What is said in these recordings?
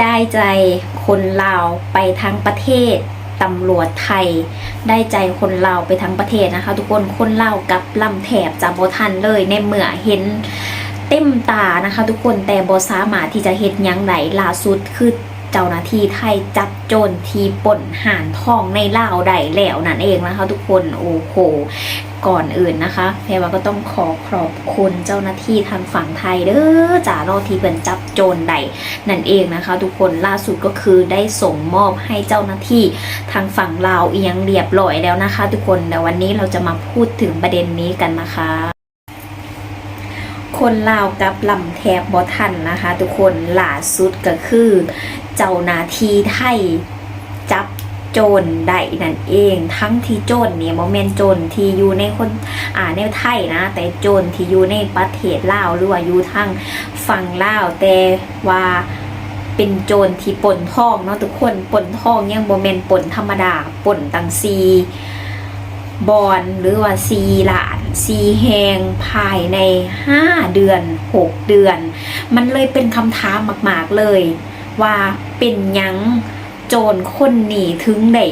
ได้ใจคนลาวไปทั้งประเทศตำรวจไทย ได้ใจคนลาวไปทั้งประเทศนะคะ ทุกคนคนลาวกับลำแถบจะโบทันเลยในเมื่อเห็นเต็มตานะคะ ทุกคนแต่โบสามารถที่จะเห็นยังไหนล่าสุดคือ เจ้าหน้าที่ไทยจับโจรทีป่นห่านทองในลาวได้แล้วนั่นเองนะคะ ทุกคนโอ้โหก่อนอื่นนะคะแพรว่าก็ต้องขอขอบคุณเจ้าหน้าที่ทางฝั่งไทยเด้อจ่ารอที่เป็นจับโจรได้นั่นเองนะคะ ทุกคนล่าสุดก็คือได้ส่งมอบให้เจ้าหน้าที่ทางฝั่งลาวเอียงเรียบร้อยแล้วนะคะ ทุกคนแต่วันนี้เราจะมาพูดถึงประเด็นนี้กันนะคะ คนลาวกับลำแทบบอทันนะคะ ทุกคนล่าสุดก็คือ เจ้าหน้าที่ไทยจับโจรได้นั่นเอง ทั้งที่โจรเนี่ยโมเมนโจรที่อยู่ในคนอ่าในไทยนะ แต่โจรที่อยู่ในประเทศลาวหรือว่าอยู่ทางฝั่งลาวแต่ว่าเป็นโจรที่ปนทองเนาะทุกคนปนทองยังโมเมนปล้นธรรมดาปนตังซีบอลหรือว่าซีหลาน ซีแหงภายใน 5 เดือน 6 เดือน มันเลยเป็นคำถามมาก ๆ เลย ว่าเป็นยังโจรคนหนีถึงได้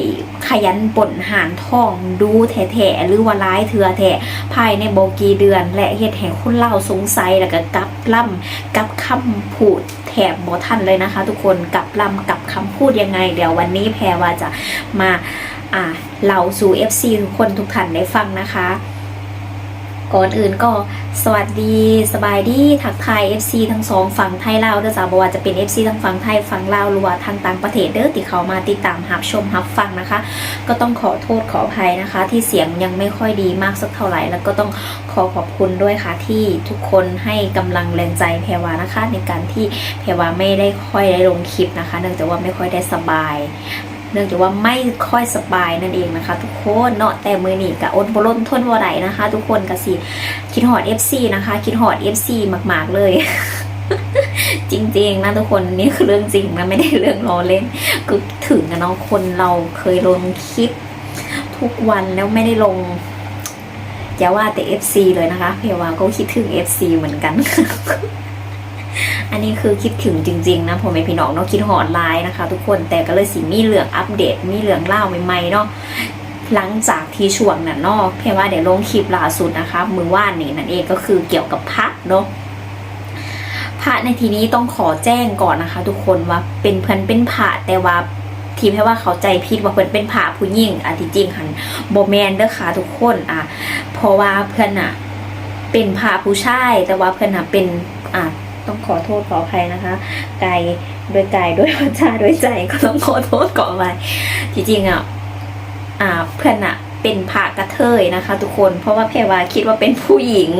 ขยันป่นหานทองดูแท้ๆหรือว่าร้ายเถื่อแท้ภายในโบกีเดือน และเหตุแห่งคนเล่าสงสัยแล้วก็กลับล่ำกับคำพูดแถบบอทันเลยนะคะ ทุกคนกลับล่ำกับคำพูดยังไง เดี๋ยววันนี้แพรว่าจะมาอ่าเล่าสู่ FC ทุกคนทุกท่านได้ฟังนะคะ ก่อนอื่นก็สวัสดีสบายดีทักทาย FC ทั้งสองฝั่งไทยลาวเด้อจ้าบ่ว่าจะเป็น FC ทั้งฝั่งไทยฝั่งลาวหรือว่าทางต่างประเทศเด้อที่เขามาติดตามรับชมรับฟังนะคะ ก็ต้องขอโทษขออภัยนะคะ ที่เสียงยังไม่ค่อยดีมากสักเท่าไหร่ แล้วก็ต้องขอขอบคุณด้วยค่ะ ที่ทุกคนให้กำลังแรงใจแพรวานะคะ ในการที่แพรวาไม่ได้ค่อยได้ลงคลิปนะคะ เนื่องจากว่าไม่ค่อยได้สบาย เนื่องจากว่าไม่ค่อยสบายนั่นเองนะคะ ทุกคนเนาะแต่มือหนีกับอดบล้นทนวไหนนะคะ ทุกคนกะสิคิดหอด FC นะคะ คิดหอด FC มาก ๆเลย จริงๆนะทุกคนนี่คือเรื่องจริงนะไม่ได้เรื่องล้อเล่นคือถึงกันเนาะคนเราเคยลงคลิป ทุกวันแล้วไม่ได้ลงอย่าว่าแต่ FC เลยนะคะ เพว่าก็คิดถึง FC เหมือนกัน อันนี้คือคิดถึงจริงๆนะผมเป็นพี่น้องเนาะคิดหอดไลน์นะคะ ทุกคนแต่ก็เลยสิมีเรื่องอัปเดต มีเรื่องเล่าใหม่ๆเนาะหลังจากที่ช่วงนั้นเนาะเพว่าเดี๋ยวลงคลิปล่าสุดนะคะมือว่านนี่นั่นเองก็คือเกี่ยวกับพระเนาะพระในทีนี้ต้องขอแจ้งก่อนนะคะ ทุกคนว่าเป็นเพื่อนเป็นพระแต่ว่าทีแค่ว่าเขาใจผิดว่าเพื่อนเป็นพระผู้หญิงอะที่จริงหันโบแมนเด้อค่ะทุกคนอะเพราะว่าเพื่อนอะเป็นพระผู้ชายแต่ว่าเพื่อนอะเป็นอะ ต้องขอโทษขออภัยนะคะกายด้วยกายด้วยวาจาด้วยใจก็ต้องขอโทษขออภัยจริงๆอะอ่าเพื่อนอะเป็นพระกระเทยนะคะ ทุกคนเพราะว่าเพรว่าคิดว่าเป็นผู้หญิง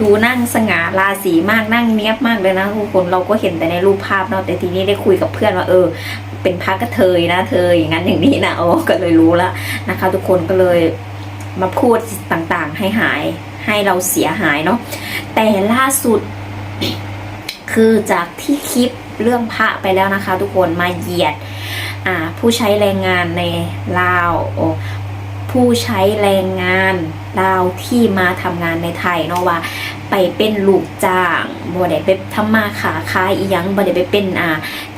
ดูนั่งสง่าราศีมากนั่งเนี้ยบมากเลยนะทุกคนเราก็เห็นแต่ในรูปภาพเนาะแต่ทีนี้ได้คุยกับเพื่อนว่าเออ เป็นพระกระเทยนะเธออย่างนั้นอย่างนี้นะโอ้ก็เลยรู้ล้วนะคะ ทุกคนก็เลยมาพูดต่างๆให้หายให้เราเสียหายเนาะแต่ล่าสุด คือจากที่คลิปเรื่องพระไปแล้วนะคะ ทุกคนมาเหยียดผู้ใช้แรงงานในลาวผู้ใช้แรงงานลาวที่มาทำงานในไทยเนาะว่า ไปเป็นลูกจ้างบ่ได้ไปทำมาขาขายอีหยังบ่ได้ไปเป็นอ่า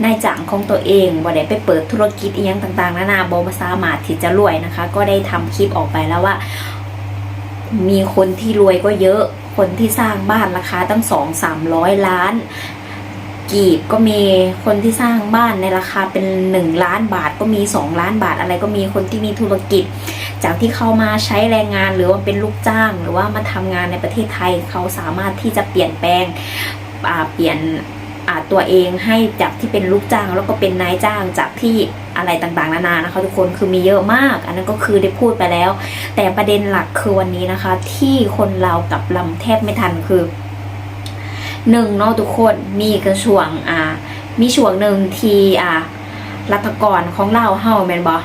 นายจ้างของตัวเองบ่ได้ไปเปิดธุรกิจอีหยังต่างๆนานาบ่สามารถที่จะรวยนะคะ ก็ได้ทำคลิปออกไปแล้วว่า มีคนที่รวยก็เยอะ คนที่สร้างบ้านราคาตั้งสองสามร้อยล้าน กีบก็มีคนที่สร้างบ้านในราคาเป็นหนึ่งล้านบาทก็มีสองล้านบาทอะไรก็มีคนที่มีธุรกิจ จากที่เขามาใช้แรงงานหรือว่าเป็นลูกจ้าง หรือว่ามาทำงานในประเทศไทยเขาสามารถที่จะเปลี่ยนแปลงเปลี่ยนตัวเองให้จากที่เป็นลูกจ้างแล้วก็เป็นนายจ้างจากที่ อะไรต่างๆนานานะคะ ทุกคนคือมีเยอะมาก อันนั้นก็คือได้พูดไปแล้ว แต่ประเด็นหลักคือวันนี้นะคะ ที่คนเรากับลำแทบไม่ทันคือหนึ่งเนาะทุกคนมีกระช่วงอ่า มีช่วงหนึ่งที่อ่ารัฐกรของเราเฮาแมนบอ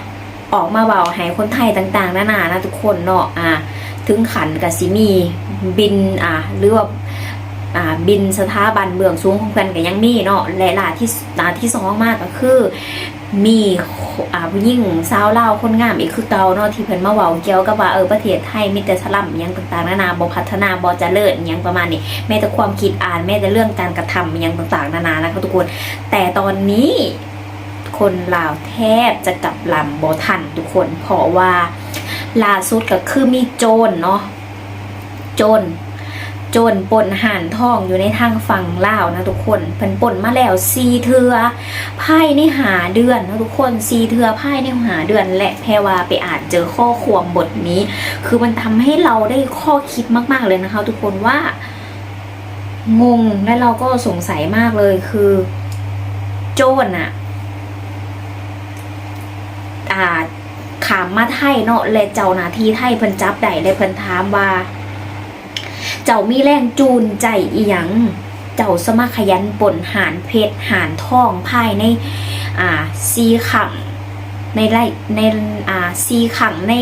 ออกมาเบาให้คนไทยต่างๆนานานะทุกคนเนาะอ่า ถึงขันกับซิมีบินอ่าหรือว่า บินสถาบันเบื้องสูงของเพื่อนก็ยังมีเนาะและหลาที่หลาที่สองมากก็คือ มีอ่าผู้หญิงสาวเล่าคนงามอีกคือเกาเนาะที่เพิ่นมาเว้าเกี่ยวกับว่าเออประเทศไทยมีแต่สลัมยังต่างๆนานาบ่พัฒนาบ่เจริญอิหยังประมาณนี้แม้แต่ความคิดอ่านแม้แต่เรื่องการกระทำอิหยังต่างๆนานานะคะทุกคน แต่ตอนนี้คนลาวแทบจะกลับลำบ่ทันทุกคน เพราะว่าล่าสุดก็คือมีโจรเนาะโจร จรปล้นห่านทองอยู่ในทางฝั่งลาวนะทุกคนเพิ่นปล้นมาแล้วซีเทือภายในหาเดือนนะทุกคนซีเทือภายในหาเดือนและแพรวาไปอ่านเจอข้อความบทนี้ คือมันทำให้เราได้ข้อคิดมาก ๆเลยนะคะ ทุกคนว่างงและเราก็สงสัยมากเลยคือ โจรอะอ่าขามมาไทยเนาะและเจ้าหน้าที่ไทยเพิ่นจับได้และเพิ่นถามว่า เจ้ามีแรงจูนใจอีหยัง เจ้าสมัครขยันปนหารเพชรหารทองภายในอ่าซีขังในไรในอ่าซีขังใน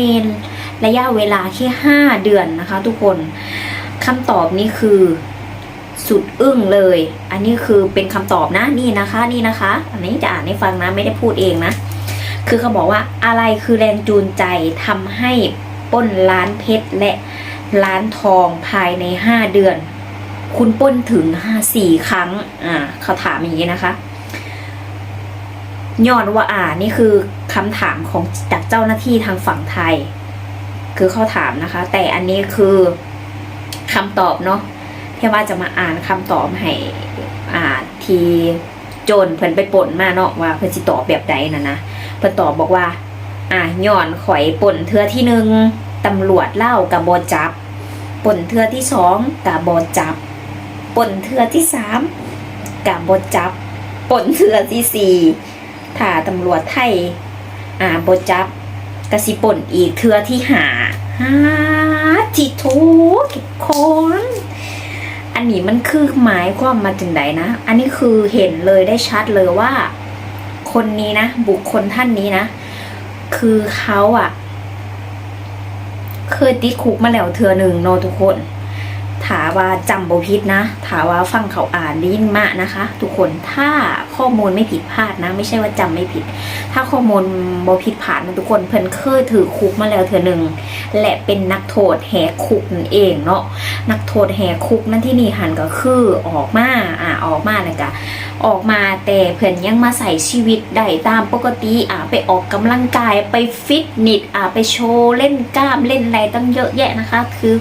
ระยะเวลาแค่ห้าเดือนนะคะทุกคนคำตอบนี้คือสุดอึ้งเลย อันนี้คือเป็นคำตอบนะนี่นะคะนี่นะคะ อันนี้จะอ่านให้ฟังนะไม่ได้พูดเองนะ คือเขาบอกว่าอะไรคือแรงจูนใจทำให้ป้นล้านเพชรและล้านทองภายในห้าเดือน คุณป้นถึงห้าสี่ครั้ง อ่าเขาถามอย่างนี้นะคะย้อนว่าอ่านี่คือคำถามของจากเจ้าหน้าที่ทางฝั่งไทย คือเขาถามนะคะ แต่อันนี้คือคำตอบเนาะแค่ว่าจะมาอ่านคำตอบให้อ่าทีโจนเพิ่นไปป่นมาเนาะว่าเพิ่นสิตอบแบบใดน่ะนะเพิ่นตอบบอกว่า อ่าย้อนข่อยป่นเทือที่หนึ่ง ตำรวจเล่ากับบอจับป่นเทือที่สองกับบอจับป่นเทือที่สามกับบอจับป่นเทือที่สี่ถ้าตำรวจไทยอ่าบอจับกระสิป่นอีกเทือที่หาฮาจิโถทุกคนอันนี้มันคือหมายความมาถึงไหนนะ อันนี้คือเห็นเลยได้ชัดเลยว่า คนนี้นะ บุคคลท่านนี้นะ คือเขาอะ เคยติดคุกมาแล้วเทือหนึ่งเนาะทุกคนถาว่าจำบพิษนะถาว่าฟังเขาอ่านลิ้นมะนะคะ ทุกคนถ้าข้อมูลไม่ผิดพลาดนะ ไม่ใช่ว่าจำไม่ผิด ถ้าข้อมูลบผิดผ่านนะทุกคนเพิ่นเคยถือคุกมาแล้วเทือหนึ่ง และเป็นนักโทษแหกคุกนั่นเองเนาะนักโทษแหกคุกนั่นที่นี่หันก็คือออกมาอ่าออกมาเลยกะออกมาแต่เพื่อนยังมาใส่ชีวิตได้ตามปกติอ่าไปออกกำลังกายไปฟิตเนสอ่าไปโชว์เล่นกล้ามเล่นอะไรตั้งเยอะแยะนะคะ คือ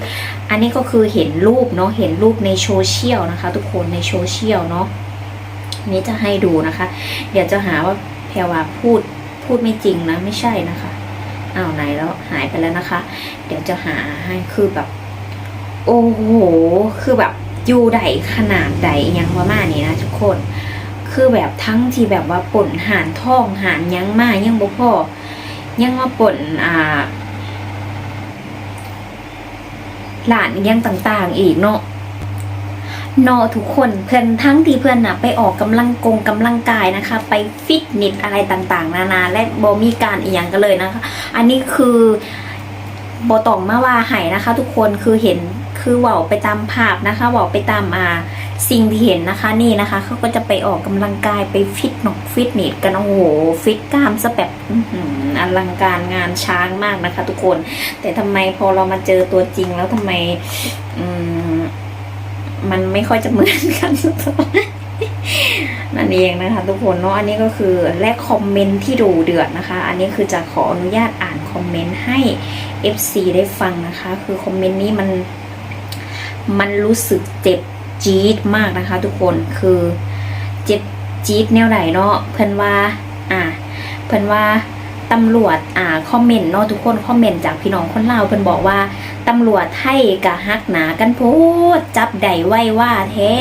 อันนี้ก็คือเห็นรูปเนาะเห็นรูปในโซเชียลนะคะ ทุกคนในโซเชียลเนาะนี้จะให้ดูนะคะ เดี๋ยวจะหาว่าแพรวาพูดพูดไม่จริงนะไม่ใช่นะคะ อ้าวไหนแล้วหายไปแล้วนะคะ เดี๋ยวจะหาให้คือแบบ โอ้โห คือแบบอยู่ใดขนาดใดยังประมาณนี้นะทุกคน คือแบบทั้งที่แบบว่าป่นหานท่องหานยังมายังบ่พอยังมาป่นอ่าหลานยังต่างๆอีกเนาะ นาะทุกคนเพื่อนทั้งที่เพื่อนน่ะไปออกกำลังกงกำลังกายนะคะ ไปฟิตเนสอะไรต่างๆ นานาและบอมีการอีกอย่างกันเลยนะคะ อันนี้คือบอตองมาว่าไห้นะคะ ทุกคนคือเห็นคือเว่าไปตามภาพนะคะเว่าไปตามอ่าสิ่งที่เห็นนะคะนี่นะคะเขาก็จะไปออกกำลังกายไปฟิตหนกฟิตเนสกันโอ้โหฟิตกล้ามซะแบบอลังการงานช้างมากนะคะ ทุกคน แต่ทำไมพอเรามาเจอตัวจริงแล้วทำไมอืม มันไม่ค่อยจะเหมือนกันนั่นเองนะคะ ทุกคนเนาะอันนี้ก็คือและคอมเมนต์ที่ดูเดือดนะคะ อันนี้คือจะขออนุญาตอ่านคอมเมนต์ให้ FC ได้ฟังนะคะ คือคอมเมนต์นี้มัน มันรู้สึกเจ็บจี๊ดมากนะคะ ทุกคนคือเจ็บจี๊ดแนวไหนเนาะเพิ่นว่า อ่าเพิ่นว่า ตำรวจอ่าคอมเมนต์เนาะทุกคนคอมเมนต์จากพี่น้องคนลาวเพิ่นบอกว่าตำรวจไทยกะฮักหนากันโพดจับได้ไว้ว่าแท้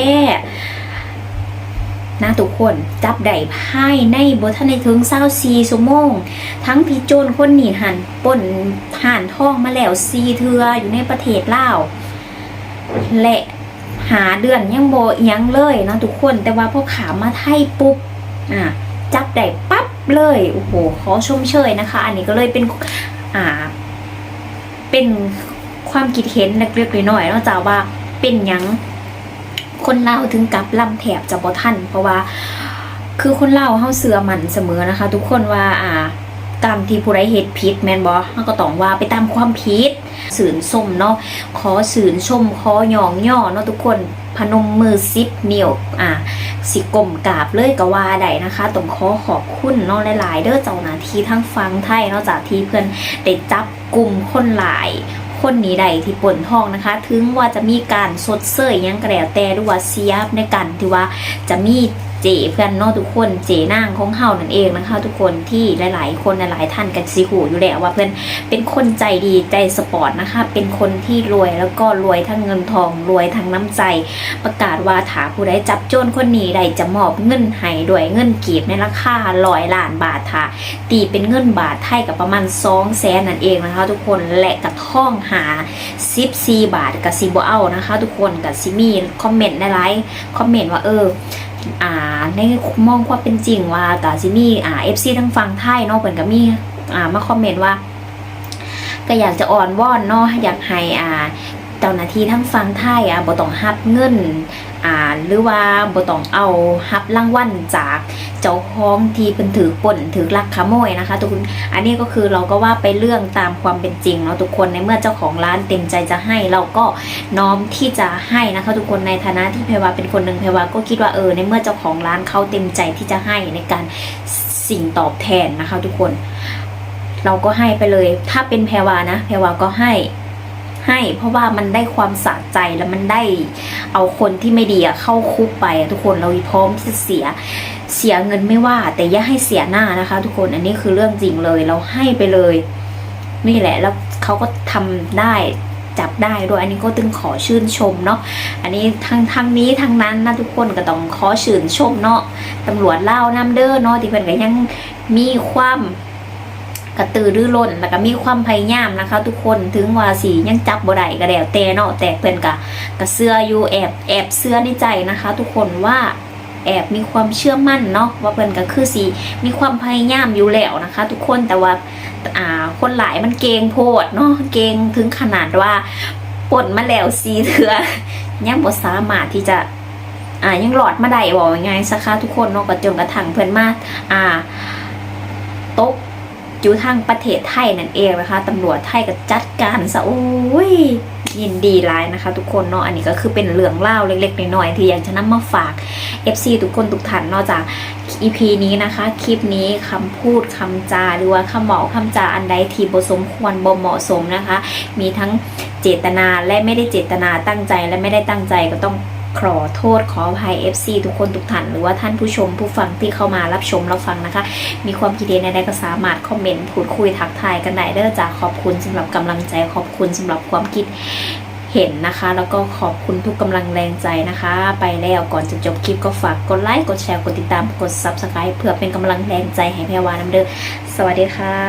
นะทุกคนจับได้ภายในบ่ทันได้ถึง24ชั่วโมง ทั้งพี่โจรคนหนีหันป่นห่านท่องมาแล้วซีเทืออยู่ในประเทศลาวและหาเดือนยังโบอิหยังเลยนะทุกคนแต่ว่าพอขามาไทยปุ๊บอะจับได้ปั๊บ เลยโอ้โหขอชมเชยนะคะ อันนี้ก็เลยเป็นอ่า เป็นความคิดเห็นเล็กๆน้อยๆเนาะจ้าว่าเป็นยังคนเล่าถึงกับลำแถบจะบ่ทันเพราะว่า คือคนเล่าวเฮาเสือมันเสมอนะคะ ทุกคนว่าอ่าตามที่ผู้ใดเฮ็ดผิดแม่นบ่เฮาก็ต้องว่าไปตามความผิดสื่นส้มเนาะขอสื่นชมขอหยองย่อเนาะทุกคนพนมมือซิปเหนิ้วอ่า สิกลมกราบเลยก็ว่าได้นะคะต้องขอขอบคุณเนาะหลายๆเด้อเจ้าหน้าที่ทั้งฟังไทยนอกจากที่เพื่อนได้จับกลุ่มคนหลายคนนี้ใดที่ปนทองนะคะ ถึงว่าจะมีการสดเสยยังกระแล้วแต่หรือว่าเสียบในการที่ว่าจะมี เจเพื่อนนาะทุกคนเจนางของเฮานั่นเองนะคะทุกคนที่หลาย ๆ คนหลายๆท่านกันสิหูอยู่แล้วว่าเพื่อนเป็นคนใจดีใจสปอร์ตนะคะ เป็นคนที่รวยแล้วก็รวยทั้งเงินทองรวยทั้งน้ำใจ ประกาศว่าถาผู้ใดจับโจรคนนี้ใดจะมอบเงินให้ด้วยเงินกีบในราคาร้อยล้านบาทค่ะตีเป็นเงินบาทไทยกับประมาณ2 0 0แสนนั่นเองนะคะ ทุกคนและกระท่องหา14บาทกับซีบเอานะคะ ทุกคนกับซิมีคอมเมนต์ในไลฟ์คอมเมนต์ว่าเออ อ่าในมองความเป็นจริงว่ากับซิมีอ่าเอฟซีทั้งฟังไทยเนาะเปิ่นก็มีอ่ามาคอมเมนต์ว่า ก็อยากจะอ่อนวอนเนาะอยากให้อ่าเจ้าหน้าที่ทั้งฟังไทยอะบ่ต้องฮับเงิน อ่าหรือว่าบ่ต้องเอาฮับรางวัลจากเจ้าของที่เพิ่นถือป่นถือลักขโมยนะคะ ทุกคนอันนี้ก็คือเราก็ว่าไปเรื่องตามความเป็นจริงเนาะทุกคนในเมื่อเจ้าของร้านเต็มใจจะให้เราก็น้อมที่จะให้นะคะ ทุกคนในฐานะที่เพวาเป็นคนหนึ่งเพวาก็คิดว่าเออในเมื่อเจ้าของร้านเขาเต็มใจที่จะให้ในการสิ่งตอบแทนนะคะ ทุกคน เราก็ให้ไปเลย ถ้าเป็นแพรวานะแพรวาก็ให้ ให้ เพราะว่ามันได้ความสะใจแล้วมันได้เอาคนที่ไม่ดีเข้าคุกไป ทุกคนเราพร้อมที่จะเสียเสียเงินไม่ว่า แต่อย่าให้เสียหน้านะคะ ทุกคนอันนี้คือเรื่องจริงเลยเราให้ไปเลย นี่แหละแล้วเขาก็ทำได้จับได้ด้วยอันนี้ก็ตึงขอชื่นชมเนาะอันนี้ทั้งทั้งนี้ทั้งนั้นนะทุกคนก็ต้องขอชื่นชมเนาะตำรวจเล่าน้ำเด้อเนาะที่เพิ่นก็ยังมีความ กระตือรือร้นแล้วก็มีความพยายามนะคะ ทุกคนถึงว่าสียังจับบ่ได้ก็แล้วแต่เนาะแต่เพิ่อนก็ก็เสื้ออยู่แอบแอบเสื้อในใจนะคะ ทุกคนว่าแอบมีความเชื่อมั่นเนาะว่าเพิ่อนก็คือสีมีความพยายามอยู่แล้วนะคะ ทุกคนแต่ว่าอ่าคนหลายมันเกงโพดเนาะเกงถึงขนาดว่าปนมาแล้วสีเถือยังบ่สามารถที่จะอ่ายังหลอดมาได้บอกยังไงสักคะทุกคนเนาะก็จนกระทั่งเพิ่อนมาอ่าตก อยู่ทางประเทศไทยนั่นเองนะคะตำรวจไทยก็จัดการซะโอ้ยยินดีหลายนะคะ ทุกคนเนาะอันนี้ก็คือเป็นเรื่องเล่าเล็กๆน้อยๆที่อยากจะนำมาฝาก FC ทุกคนทุกท่านนอกจาก EP นี้นะคะ คลิปนี้คำพูดคำจาหรือว่าคำบอกคำจาอันใดที่บ่สมควรบ่เหมาะสมนะคะ มีทั้งเจตนาและไม่ได้เจตนาตั้งใจและไม่ได้ตั้งใจก็ต้อง ขอโทษขออภัย FC ทุกคนทุกท่านหรือว่าท่านผู้ชมผู้ฟังที่เข้ามารับชมรับฟังนะคะ มีความคิดเห็นใดก็สามารถคอมเมนต์พูดคุยทักทายกันได้เด้อจ้าขอบคุณสำหรับกำลังใจขอบคุณสำหรับความคิดเห็นนะคะ แล้วก็ขอบคุณทุกกำลังแรงใจนะคะ ไปแล้วก่อนจะจบคลิปก็ฝากกดไลค์กดแชร์กดติดตามกด Subscribe เพื่อเป็นกำลังแรงใจให้แพรวาน้ำเด้อสวัสดีค่ะ